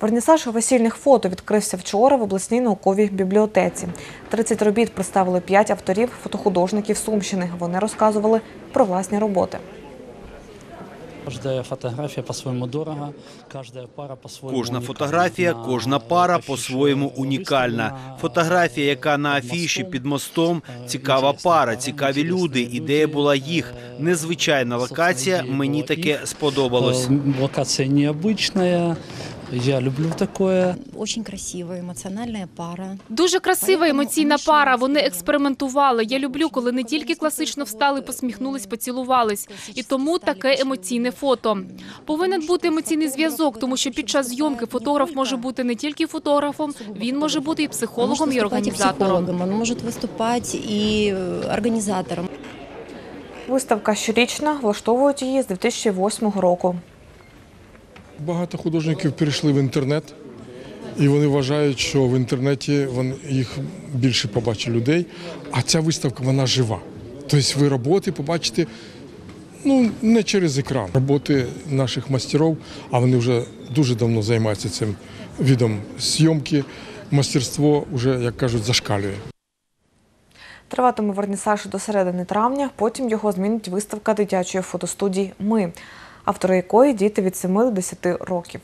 Вернісаж весільних фото відкрився вчора в обласній науковій бібліотеці. 30 робіт представили 5 авторів фотохудожників Сумщини. Вони розказували про власні роботи. Каждая фотография по-своему дорого, каждая пара по-своему Кожна фотографія, кожна пара по-своєму унікальна. Фотографія, яка на афіші під мостом, е, цікава пара, цікаві люди. Ідея була їх. Е, Незвичайна локація. Мені таке сподобалось. Э, Локация необычная, я люблю такое. Очень красивая, эмоциональная пара. Дуже красива Поэтому емоційна вони пара. ще Вони раз експериментували. Я люблю, коли не тільки класично встали, посміхнулись, поцілувались. І тому таке емоційне фото. Повинен бути емоційний зв'язок, тому що під час зйомки фотограф може бути не тільки фотографом, він може бути і Он психологом, может і выступать и організатором. психологом, он может выступать и э, организатором. Виставка щорічна, влаштовують її з 2008 року. Багато художників перейшли в інтернет, і вони вважають, що в інтернеті їх більше побачить людей, а ця виставка вона жива. Тобто ви роботи побачите ну, не через екран. Роботи наших майстерів, а вони вже дуже давно займаються цим видом зйомки. Мастерство вже, як кажуть, зашкалює. Триватиме вернісаж до середини травня, потім його змінить виставка дитячої фотостудії Ми, автори якої діти від 7 до 10 років.